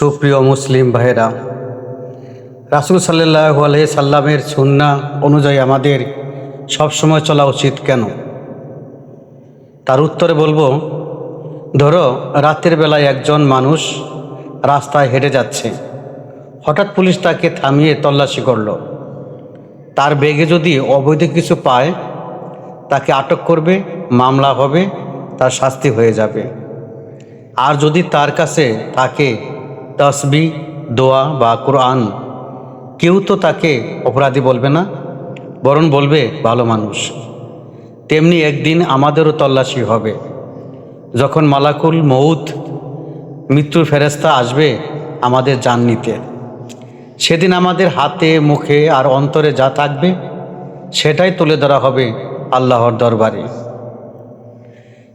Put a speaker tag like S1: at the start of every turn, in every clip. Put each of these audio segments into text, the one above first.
S1: সুপ্রিয় মুসলিম ভাইরা রাসুল সাল্লাহ আলহ সাল্লামের সুন্না অনুযায়ী আমাদের সবসময় চলা উচিত কেন? তার উত্তরে বলব, ধরো রাতের বেলায় একজন মানুষ রাস্তায় হেঁটে যাচ্ছে। হঠাৎ পুলিশ তাকে থামিয়ে তল্লাশি করল। তার বেগে যদি অবৈধ কিছু পায়, তাকে আটক করবে, মামলা হবে, তার শাস্তি হয়ে যাবে। আর যদি তার কাছে থাকে তসবি, দোয়া বা কোরআন। কেউ তো তাকে অপরাধী বলবে না, বরং বলবে ভালো মানুষ। তেমনি একদিন আমাদেরও তল্লাশি হবে। যখন মালাকুল মৌত মৃত্যুর ফেরেস্তা আসবে আমাদের জান নিতে সেদিন আমাদের হাতে, মুখে আর অন্তরে যা থাকবে, সেটাই তুলে ধরা হবে আল্লাহর দরবারে।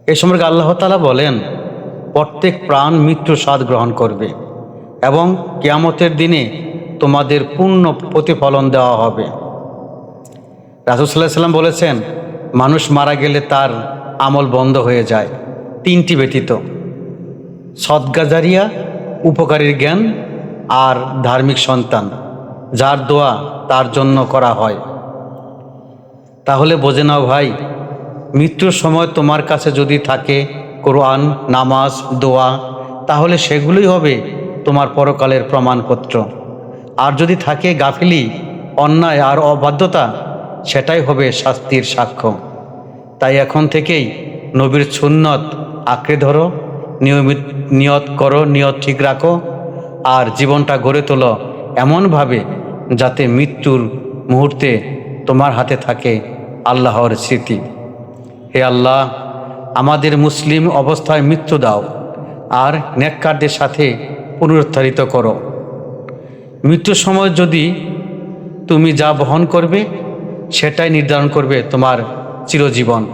S1: এ সম্পর্কে আল্লাহ তালা বলেন, প্রত্যেক প্রাণ মৃত্যুর স্বাদ গ্রহণ করবে। এবং কেয়ামতের দিনে তোমাদের পূর্ণ প্রতিফলন দেওয়া হবে। রাসুসাল্লাহ সাল্লাম বলেছেন, মানুষ মারা গেলে তার আমল বন্ধ হয়ে যায়। তিনটি ব্যতীত, সদ্গাজারিয়া, উপকারীর জ্ঞান আর ধার্মিক সন্তান, যার দোয়া তার জন্য করা হয়। তাহলে বোঝে নাও ভাই, মৃত্যুর সময় তোমার কাছে যদি থাকে কোরআন, নামাজ, দোয়া, তাহলে সেগুলোই হবে তোমার পরকালের প্রমাণপত্র। আর যদি থাকে গাফিলি, অন্যায় আর অবাধ্যতা, সেটাই হবে শাস্তির সাক্ষ্য। তাই এখন থেকেই নবীর সুন্নত আঁকড়ে ধরো, নিয়মিত, নিয়ত করো, নিয়ত ঠিক রাখো, আর জীবনটা গড়ে তোলো এমনভাবে যাতে মৃত্যুর মুহূর্তে তোমার হাতে থাকে আল্লাহর স্মৃতি। হে আল্লাহ, আমাদের মুসলিম অবস্থায় মৃত্যু দাও, আর নেককারদের সাথে পুনরুদ্ধারিত করো। মৃত্যুর সময় যদি তুমি যা বহন করবে, সেটাই নির্ধারণ করবে তোমার চিরজীবন।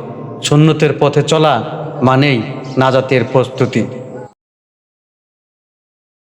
S1: সুন্নতের পথে চলা মানেই নাজাতের প্রস্তুতি।